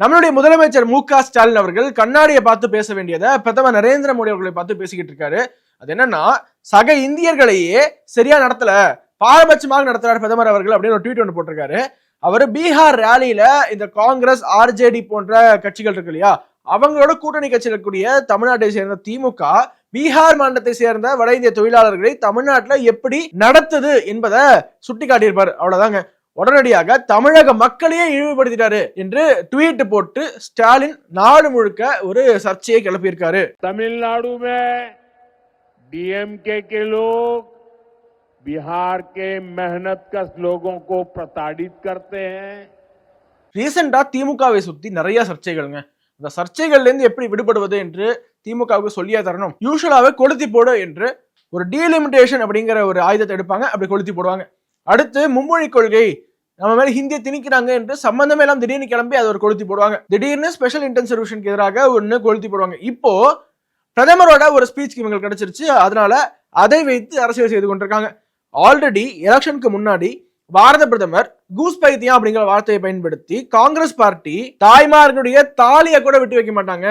நம்மளுடைய முதலமைச்சர் மு க ஸ்டாலின் அவர்கள் கண்ணாடியை பார்த்து பேச வேண்டியதை பிரதமர் நரேந்திர மோடி அவர்களை பார்த்து பேசிக்கிட்டு இருக்காரு. அது என்னன்னா சக இந்தியர்களையே சரியா நடத்தல பாரபட்சமாக நடத்துறாரு பிரதமர் அவர்கள் அப்படின்னு ஒரு ட்வீட் ஒன்று போட்டிருக்காரு. அவர் பீகார் ரேலியில இந்த காங்கிரஸ் ஆர்ஜேடி போன்ற கட்சிகள் இருக்கு இல்லையா அவங்களோட கூட்டணி கட்சியில் இருக்கக்கூடிய தமிழ்நாட்டை சேர்ந்த திமுக பீகார் மாநிலத்தை சேர்ந்த வட இந்திய தொழிலாளர்களை தமிழ்நாட்டில் எப்படி நடத்துது என்பதை சுட்டி காட்டியிருப்பார் அவ்வளவுதாங்க. உடனடியாக தமிழக மக்களையே இழிவுபடுத்திட்டாரு என்று ட்வீட் போட்டு ஸ்டாலின் நாடு முழுக்க ஒரு சர்ச்சையை கிளப்பியிருக்காரு तमिलनाडु में डीएमके के लोग बिहार के मेहनत कश लोगों को प्रताड़ित करते हैं ரீசெண்டா திமுகவை சுத்தி நிறைய சர்ச்சைகள்ங்க அந்த சர்ச்சைகள்ல இருந்து எப்படி விடுபடுவது என்று திமுகவுக்கு சொல்லியே தரணும் யூஸ்வலாவே கொளுத்தி போடு என்று ஒரு டீலிமிட்டேஷன் அப்படிங்கிற ஒரு ஆயுதத்தை எடுப்பாங்க அப்படி கொளுத்தி போடுவாங்க அடுத்து மும்மொழி கொள்கை. நம்ம மேல ஹிந்தியை திணிக்கிறாங்க என்று சம்பந்தமே எல்லாம் திடீர்னு கிளம்பி அதை ஒரு கொளுத்தி போடுவாங்க. திடீர்னு ஸ்பெஷல் இன்டென்சிவ்ஷனுக்கு எதிராக ஒன்று கொளுத்தி போடுவாங்க. இப்போ பிரதமரோட ஒரு ஸ்பீச் இவங்களுக்கு கிடைச்சிருச்சு. அதனால அதை வைத்து அரசியல் செய்து கொண்டிருக்காங்க. ஆல்ரெடி எலெக்ஷனுக்கு முன்னாடி பாரத பிரதமர் கூஸ் பைத்தியம் அப்படிங்கிற வார்த்தையை பயன்படுத்தி காங்கிரஸ் பார்ட்டி தாய்மார்களுடைய தாலியை கூட விட்டு வைக்க மாட்டாங்க.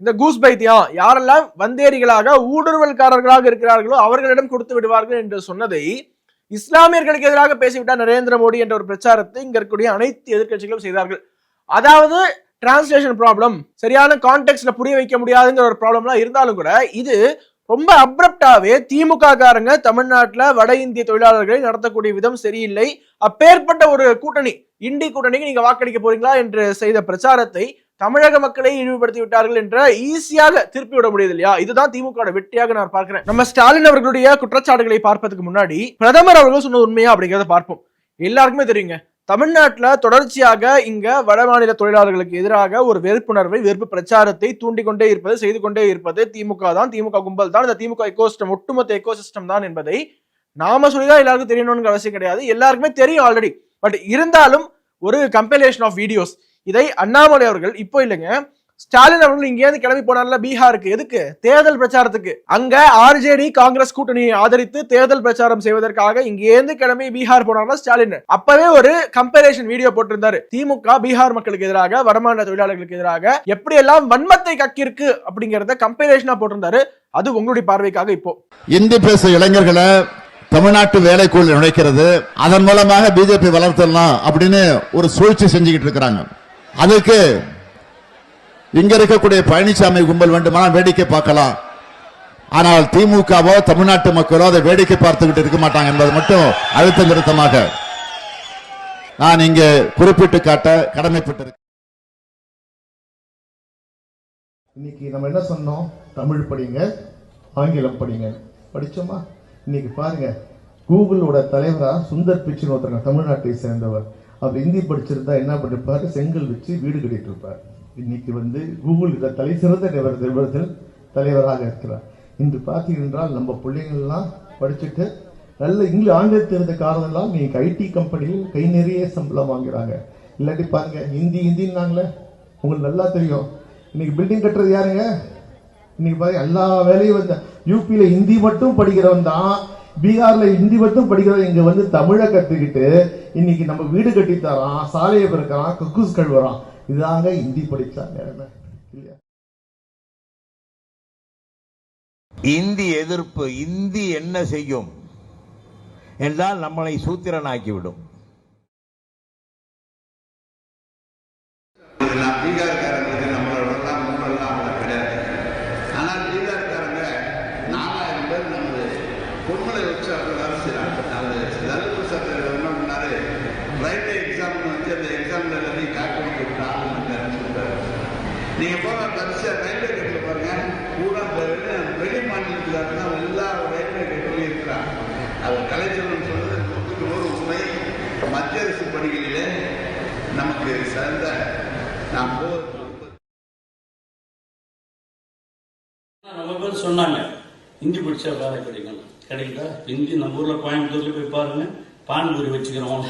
இந்த கூஸ் பைத்தியம் யாரெல்லாம் வந்தேரிகளாக ஊடுருவல்காரர்களாக இருக்கிறார்களோ அவர்களிடம் கொடுத்து விடுவார்கள் என்று சொன்னதை இஸ்லாமியர்களுக்கு எதிராக பேசிவிட்டார் நரேந்திர மோடி என்ற ஒரு பிரச்சாரத்தை இங்க இருக்கக்கூடிய அனைத்து எதிர்க்கட்சிகளும் செய்தார்கள். அதாவது டிரான்ஸ்லேஷன் ப்ராப்ளம் சரியான கான்டெக்ட்ல புரிய வைக்க முடியாதுங்கிற ஒரு ப்ராப்ளம்லாம் இருந்தாலும் கூட இது ரொம்ப அப்ரப்டாவே திமுக காரங்க தமிழ்நாட்டில் வட இந்திய தொழிலாளர்களை நடத்தக்கூடிய விதம் சரியில்லை. அப்பேற்பட்ட ஒரு கூட்டணி இண்டி கூட்டணிக்கு நீங்க வாக்களிக்க போறீங்களா என்று செய்த பிரச்சாரத்தை தமிழக மக்களை இழிவுபடுத்தி விட்டார்கள் என்ற ஈஸியாக திருப்பி விட முடியுது இல்லையா இதுதான் திமுக வெற்றியாக நான் பார்க்கிறேன். நம்ம ஸ்டாலின் அவர்களுடைய குற்றச்சாட்டுகளை பார்ப்பதற்கு முன்னாடி பிரதமர் அவர்கள் சொன்ன உண்மையா அப்படிங்கிறத பார்ப்போம். எல்லாருக்குமே தெரியுங்க. தமிழ்நாட்டில் தொடர்ச்சியாக இங்க வட மாநில தொழிலாளர்களுக்கு எதிராக ஒரு வெறுப்புணர்வை வெறுப்பு பிரச்சாரத்தை தூண்டிக்கொண்டே இருப்பது செய்து கொண்டே இருப்பது திமுக தான். திமுக கும்பல் தான். இந்த திமுக எக்கோசிஸ்டம் ஒட்டுமொத்த எக்கோசிஸ்டம் தான் என்பதை நாம சொல்லிதான் எல்லாருக்கும் தெரியணும்னு அவசியம் கிடையாது. எல்லாருக்குமே தெரியும் ஆல்ரெடி பட் இருந்தாலும் ஒரு கம்பைலேஷன் ஆஃப் வீடியோஸ் இதை அண்ணாமலை அவர்கள் இப்போ இல்லைங்க. ஸ்டாலின் அவர்கள் இங்கேருந்து கிளம்பி போனார்ல பீகாருக்கு. எதுக்கு? தேர்தல் பிரச்சாரத்துக்கு. அங்க ஆர்ஜேடி காங்கிரஸ் கூட்டணியை ஆதரித்து தேர்தல் பிரச்சாரம் செய்வதற்காக இங்கேருந்து கிளம்பி பீகார் போனார்ல ஸ்டாலின். அப்பவே ஒரு கம்பேரிஷன் வீடியோ போட்டிருந்தாரு. திமுக பீகார் மக்களுக்கு எதிராக வடமாநில தொழிலாளர்களுக்கு எதிராக எப்படியெல்லாம் வன்மத்தை கக்கிருக்கு அப்படிங்கறத கம்பேரிஷனா போட்டிருந்தாரு. அது உங்களுடைய பார்வைக்காக இப்போ. இந்தி பேச இளைஞர்களை தமிழ்நாட்டு வேலைக்குள் நுழைக்கிறது. அதன் மூலமாக பிஜேபி வளர்த்தலாம் அப்படின்னு ஒரு சூழ்ச்சி செஞ்சுக்கிட்டு இருக்கிறாங்க. அதுக்கு இங்க இருக்கக்கூடிய பழனிசாமி கும்பல் வேண்டுமானால் வேடிக்கை பார்க்கலாம். ஆனால் திமுகவோ தமிழ்நாட்டு மக்களோ அதை வேடிக்கை பார்த்துக்கிட்டு இருக்க மாட்டாங்க என்பது மட்டும் அழுத்த நிறுத்தமாக நான் இங்கே குறிப்பிட்டு காட்ட கடமைப்பட்டிருக்கேன். இன்னைக்கு நம்ம என்ன சொன்னோம்? தமிழ் படிங்க ஆங்கிலம் படிங்க. படிச்சோமா? இன்னைக்கு பாருங்க கூகுளோட தலைவரா சுந்தர் பிச்சுன்னு ஒருத்தருங்க தமிழ்நாட்டை சேர்ந்தவர். அவர் ஹிந்தி படிச்சிருந்தா என்ன பண்ணிருப்பாரு? செங்கல் வச்சு வீடு கட்டிட்டு இருப்பார் இன்னைக்கு வந்து கூகுள் தலை சிறந்த நிறுவன- தலைவராக இருக்கிறார். இன்று பார்த்தீங்கன்றால் நம்ம பிள்ளைங்கள்லாம் படிச்சுட்டு நல்ல இங்கிலீஷ் ஆங்கிலத்தில் இருந்த காரணம்லாம் நீங்க ஐடி கம்பெனியில் கை நிறைய சம்பளம் வாங்குறாங்க. இல்லாட்டி பாருங்க ஹிந்தி ஹிந்தின்னாங்களே உங்களுக்கு நல்லா தெரியும். இன்னைக்கு பில்டிங் கட்டுறது யாருங்க? இன்னைக்கு பாருங்க எல்லா வேலையும் வந்து யூபியில் ஹிந்தி மட்டும் படிக்கிறவன் தான் பீகாரில் ஹிந்தி மட்டும் படிக்கிறவன் இங்கே வந்து தமிழை கற்றுக்கிட்டு இன்னைக்கு நம்ம வீடு கட்டி தரான் சாலையை பிறக்கிறான் கக்கூஸ் கழுவுறான். இதுதாங்க ஹிந்தி படிச்சா நேரமே இல்லையா? இந்தி எதிர்ப்பு இந்தி என்ன செய்யும் என்றால் நம்மளை சூத்திரனாக்கிவிடும். இதெல்லாம் பீகார்காரங்களுக்கு நம்மளோடலாம் முன்னெல்லாம் அவ்வளோ கிடையாது ஆனால் பீகார்காரங்க நாலாயிரம் பேர் நமது பொம்மலை வச்சு அவங்க வேலை செய்கிறாங்க அது லலித் சட்டர் என்ன பண்ணாரு ரயில்வே எக்ஸாம் வந்து அந்த எக்ஸாமில் எல்லாத்தையும் காக்கணும் விட்டு ஆள் வந்தாருன்னு சொல்றாரு நீங்கள் போக வரிசையாக ரயில்வே கேட்டில் பாருங்க பூரா இந்த வெளி வெளி மாநிலத்துக்காரங்க எல்லா ரயில்வே கேட்லையும் இருக்கிறாங்க அவர் கலைச்செல்வன் சொன்னது நூற்றுக்கு நூறு உண்மை மத்திய அரசு பணிகளிலே நமக்கு சிறந்த நாம் பேர் சொன்னாங்க. ஹிந்தி படிச்சா வேலை கிடைக்கும். கிடைக்குதா ஹிந்தி நம்ம ஊர்ல கோயம்புத்தூர்ல போய் பாருங்க. பானிபூரி வச்சுக்கிறோம்.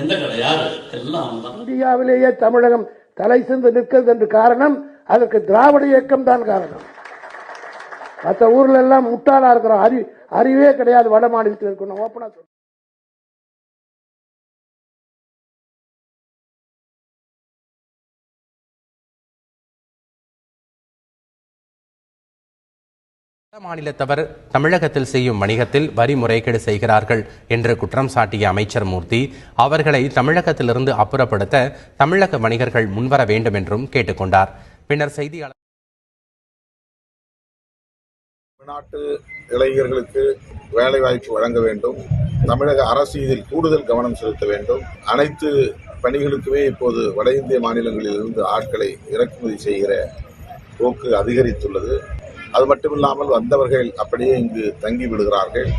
எந்த கடை யாரு? எல்லாம் இந்தியாவிலேயே தமிழகம் தலை சிந்து நிற்கிறது என்று காரணம் அதற்கு திராவிட இயக்கம் தான் காரணம். மற்ற ஊர்ல எல்லாம் முட்டாளா இருக்கிறோம். அறி அறிவே கிடையாது வட மாநிலத்தில் இருக்கணும். ஓப்பனா மாநிலத்தவர் தமிழகத்தில் செய்யும் வணிகத்தில் வரி முறைகேடு செய்கிறார்கள் என்று குற்றம் சாட்டிய அமைச்சர் மூர்த்தி அவர்களை தமிழகத்திலிருந்து அப்புறப்படுத்த தமிழக வணிகர்கள் முன்வர வேண்டும் என்றும் கேட்டுக்கொண்டார். பின்னர் செய்தியாளர் தமிழ்நாட்டு இளைஞர்களுக்கு வேலைவாய்ப்பு வழங்க வேண்டும். தமிழக அரசு இதில் கூடுதல் கவனம் செலுத்த வேண்டும். அனைத்து பணிகளுக்குமே இப்போது வட இந்திய மாநிலங்களில் இருந்து ஆட்களை இறக்குமதி செய்கிற போக்கு அதிகரித்துள்ளது. அது மட்டுமில்லாமல் வந்தவர்கள் அப்படியே இங்கு தங்கி விடுகிறார்கள்.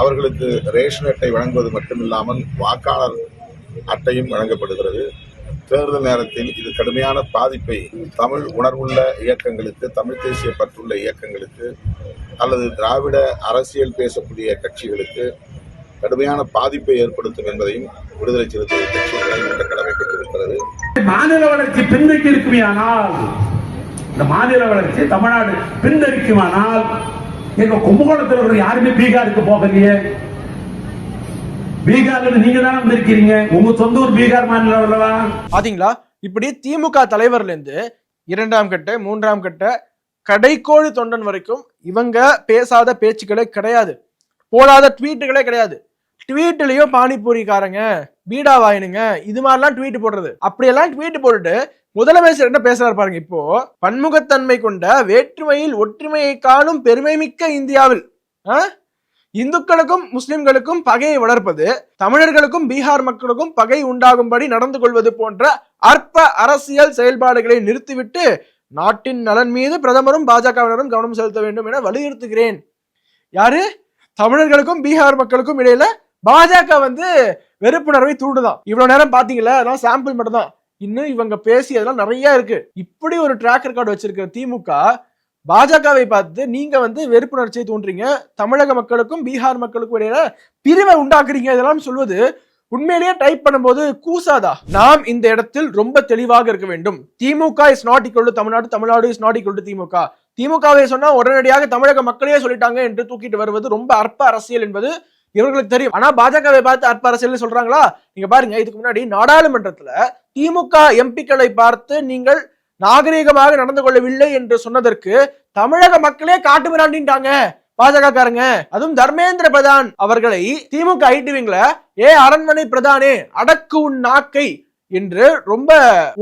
அவர்களுக்கு ரேஷன் அட்டை வழங்குவது மட்டுமில்லாமல் வாக்காளர் அட்டையும் வழங்கப்படுகிறது. தேர்தல் நேரத்தில் இது கடுமையான பாதிப்பை தமிழ் உணர்வுள்ள இயக்கங்களுக்கு தமிழ் தேசிய பற்றுள்ள இயக்கங்களுக்கு அல்லது திராவிட அரசியல் பேசக்கூடிய கட்சிகளுக்கு கடுமையான பாதிப்பை ஏற்படுத்தும் என்பதையும் விடுதலை சிறுத்தைகள் கட்சி கடமைப்பட்டிருக்கிறது மாநில வளர்ச்சி பின்னோக்கி இருக்குமே ஆனால் இந்த மாநில வளர்ச்சி தமிழ்நாடு பின்தரிக்குமானால் எங்க கும்பகோணத்தில் இருக்கிற யாருமே பீகாருக்கு போகலையே. பீகார்ல நீங்க தானே வந்திருக்கீங்க. உங்க சொந்த ஊர் பீகார் மாநிலம் அல்லவா? பாத்தீங்களா? இப்படி திமுக தலைவர்ல இருந்து இரண்டாம் கட்ட மூன்றாம் கட்ட கடைக்கோழி தொண்டன் வரைக்கும் இவங்க பேசாத பேச்சுக்களே கிடையாது. போடாத ட்வீட்டுகளே கிடையாது. ட்வீட்லயும் பானிபூரிக்காரங்க பீடா வாயினுங்க இது மாதிரிலாம் ட்வீட் போடுறது. அப்படியெல்லாம் ட்வீட் போட்டுட்டு முதலமைச்சர் என்ன பேசுறாரு பாருங்க இப்போ பன்முகத்தன்மை கொண்ட வேற்றுமையில் ஒற்றுமையை காணும் பெருமை மிக்க இந்தியாவில் ஆ? இந்துக்களுக்கும் முஸ்லிம்களுக்கும் பகையை வளர்ப்பது தமிழர்களுக்கும் பீகார் மக்களுக்கும் பகை உண்டாகும்படி நடந்து கொள்வது போன்ற அற்ப அரசியல் செயல்பாடுகளை நிறுத்திவிட்டு நாட்டின் நலன் மீது பிரதமரும் பாஜகவினரும் கவனம் செலுத்த வேண்டும் என வலியுறுத்துகிறேன். யாரு? தமிழர்களுக்கும் பீகார் மக்களுக்கும் இடையில பாஜக வந்து வெறுப்புணர்வை தூண்டுதான். இவ்வளவு நேரம் பாத்தீங்களா அதெல்லாம் சாம்பிள் மட்டும் தான் இன்னும் இவங்க பேசி அதெல்லாம் நிறைய இருக்கு. இப்படி ஒரு ட்ராக் ரெக்கார்டு வச்சிருக்கிற திமுக பாஜகவை பார்த்து நீங்க வந்து வெறுப்புணர்ச்சியை தோன்றீங்க தமிழக மக்களுக்கும் பீகார் மக்களுக்கும் இடையில பிரிவை உண்டாக்குறீங்க இதெல்லாம் சொல்வது உண்மையிலேயே டைப் பண்ணும்போது கூசாதா? நாம் இந்த இடத்தில் ரொம்ப தெளிவாக இருக்க வேண்டும். DMK is not equal to Tamil Nadu Tamil Nadu is not equal to DMK. திமுகவை சொன்னா உடனடியாக தமிழக மக்களே சொல்லிட்டாங்க என்று தூக்கிட்டு வருவது ரொம்ப அற்ப அரசியல் என்பது இவர்களுக்கு தெரியும். ஆனா பாஜகவை பார்த்து அற்பரசியல் சொல்றாங்களா? நீங்க பாருங்க இதுக்கு முன்னாடி நாடாளுமன்றத்துல திமுக எம்பிக்களை பார்த்து நீங்கள் நாகரீகமாக நடந்து கொள்ளவில்லை என்று சொன்னதற்கு தமிழக மக்களே காட்டு மிராண்டின்ட்டாங்க பாஜக காரங்க அதுவும் தர்மேந்திர பிரதான் அவர்களை திமுக ஐடிவிங்கள ஏ அரண்மனை பிரதானே அடக்கு உன் நாக்கை என்று ரொம்ப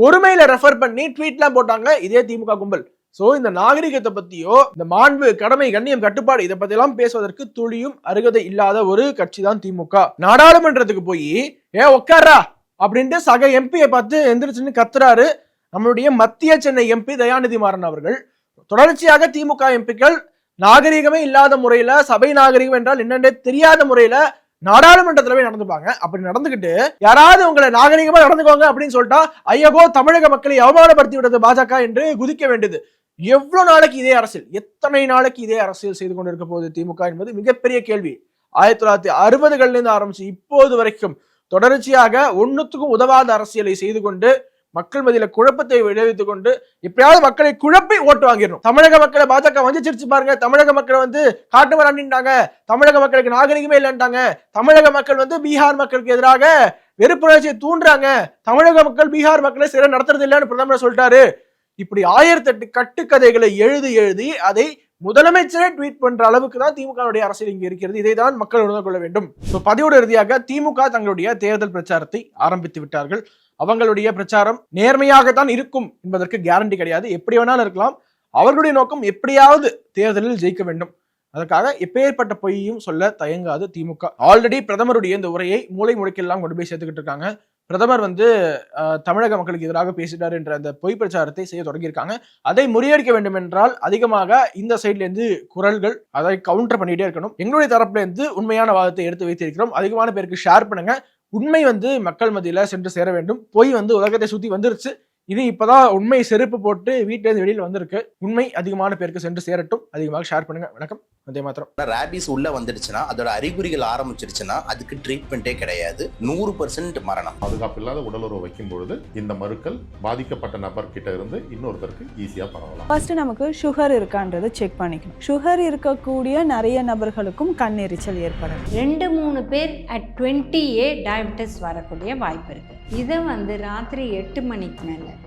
ஒருமையில ரெஃபர் பண்ணி ட்வீட்லாம் போட்டாங்க இதே திமுக கும்பல். சோ இந்த நாகரிகத்தை பத்தியோ இந்த மாண்பு கடமை கண்ணியம் கட்டுப்பாடு இதை பத்தி பேசுவதற்கு துளியும் அருகதை இல்லாத ஒரு கட்சி தான் திமுக. நாடாளுமன்றத்துக்கு போய் ஏ உக்காரா அப்படின்ட்டு சக எம்பியை பார்த்து எந்திரிச்சுன்னு கத்துறாரு நம்மளுடைய மத்திய சென்னை எம்பி தயாநிதி மாறன் அவர்கள். தொடர்ச்சியாக திமுக எம்பிக்கள் நாகரிகமே இல்லாத முறையில சபை நாகரிகம் என்றால் என்னன்னே தெரியாத முறையில நாடாளுமன்றத்துல போய் நடந்துப்பாங்க. அப்படி நடந்துகிட்டு யாராவது உங்களை நாகரிகமா நடந்துக்கோங்க அப்படின்னு சொல்லிட்டா ஐயகோ தமிழக மக்களை அவமானப்படுத்தி விடுறது பாஜக என்று குதிக்க வேண்டியது. எவ்வளவு நாளைக்கு இதே அரசியல்? எத்தனை நாளைக்கு இதே அரசியல் செய்து கொண்டிருக்க போகுது திமுக என்பது மிகப்பெரிய கேள்வி. ஆயிரத்தி தொள்ளாயிரத்தி அறுபதுகள்ல இருந்து ஆரம்பிச்சு இப்போது வரைக்கும் தொடர்ச்சியாக ஒன்னுத்துக்கும் உதவாத அரசியலை செய்து கொண்டு மக்கள் மதியில குழப்பத்தை விளைவித்துக் கொண்டு எப்படியாவது மக்களை குழப்பி ஓட்டு வாங்கிடணும். தமிழக மக்களை பாஜக வஞ்சிச்சிருச்சு பாருங்க. தமிழக மக்கள் வந்து காட்டு வராண்டிட்டாங்க தமிழக மக்களுக்கு நாகரிகமே இல்லைன்ட்டாங்க. தமிழக மக்கள் வந்து பீகார் மக்களுக்கு எதிராக வெறுப்புணர்ச்சியை தூண்டுறாங்க. தமிழக மக்கள் பீகார் மக்களை சிறை நடத்துறது இல்லைன்னு பிரதமர் சொல்லிட்டாரு. இப்படி ஆயிரத்தெட்டு கட்டுக்கதைகளை எழுதி எழுதி அதை முதலமைச்சரே ட்வீட் பண்ற அளவுக்கு தான் திமுகவுடைய அரசியல் இங்கே இருக்கிறது. இதை தான் மக்கள் உணர்ந்து கொள்ள வேண்டும். ஸோ பதிவோடு இறுதியாக திமுக தங்களுடைய தேர்தல் பிரச்சாரத்தை ஆரம்பித்து விட்டார்கள். அவங்களுடைய பிரச்சாரம் நேர்மையாகத்தான் இருக்கும் என்பதற்கு கேரண்டி கிடையாது. எப்படி வேணாலும் இருக்கலாம். அவர்களுடைய நோக்கம் எப்படியாவது தேர்தலில் ஜெயிக்க வேண்டும். அதற்காக எப்பேற்பட்ட பொய்யும் சொல்ல தயங்காது திமுக. ஆல்ரெடி பிரதமருடைய இந்த உரையை மூளை முடுக்கெல்லாம் கொண்டு போய் சேர்த்துக்கிட்டு இருக்காங்க. பிரதமர் வந்து தமிழக மக்களுக்கு எதிராக பேசிட்டார் என்ற அந்த பொய் பிரச்சாரத்தை செய்ய தொடங்கியிருக்காங்க. அதை முறியடிக்க வேண்டும் என்றால் அதிகமாக இந்த சைட்லேருந்து குரல்கள் அதை கவுண்டர் பண்ணிகிட்டே இருக்கணும். எங்களுடைய தரப்புலேருந்து உண்மையான வாதத்தை எடுத்து வைத்திருக்கிறோம். அதிகமான பேருக்கு ஷேர் பண்ணுங்க. உண்மை வந்து மக்கள் மத்தியில் சென்று சேர வேண்டும். பொய் வந்து உலகத்தை சுற்றி வந்துருச்சு. இது இப்பதான் உண்மை செருப்பு போட்டு வீட்டுல இருந்து வெளியில் வந்திருக்கு. உண்மை அதிகமான பேருக்கு சென்று சேரட்டும். அதிகமாக ஷேர் பண்ணுங்க. வணக்கம். வந்தே மாத்திரம். ரேபிஸ் உள்ள வந்துடுச்சுன்னா அதோட அறிகுறிகள் ஆரம்பிச்சிருச்சுன்னா அதுக்கு ட்ரீட்மெண்ட்டே கிடையாது. நூறு பர்சன்ட் மரணம். பாதுகாப்பு இல்லாத உடலுறவு வைக்கும் பொழுது இந்த மருக்கள் பாதிக்கப்பட்ட நபர் கிட்ட இருந்து இன்னொருத்தருக்கு ஈஸியா பரவலாம். ஃபர்ஸ்ட் நமக்கு சுகர் இருக்கான்றதை செக் பண்ணிக்கணும். சுகர் இருக்கக்கூடிய நிறைய நபர்களுக்கும் கண் எரிச்சல் ஏற்படும் ரெண்டு மூணு பேர் அட் டுவெண்ட்டி ஏ டயபிட்டிஸ் வரக்கூடிய வாய்ப்பு இருக்குது இதை வந்து ராத்திரி எட்டு மணிக்கு மேலே.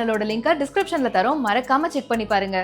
சேனலோட லிங்கை டிஸ்கிரிப்ஷன்ல தரோம். மறக்காம செக் பண்ணி பாருங்க.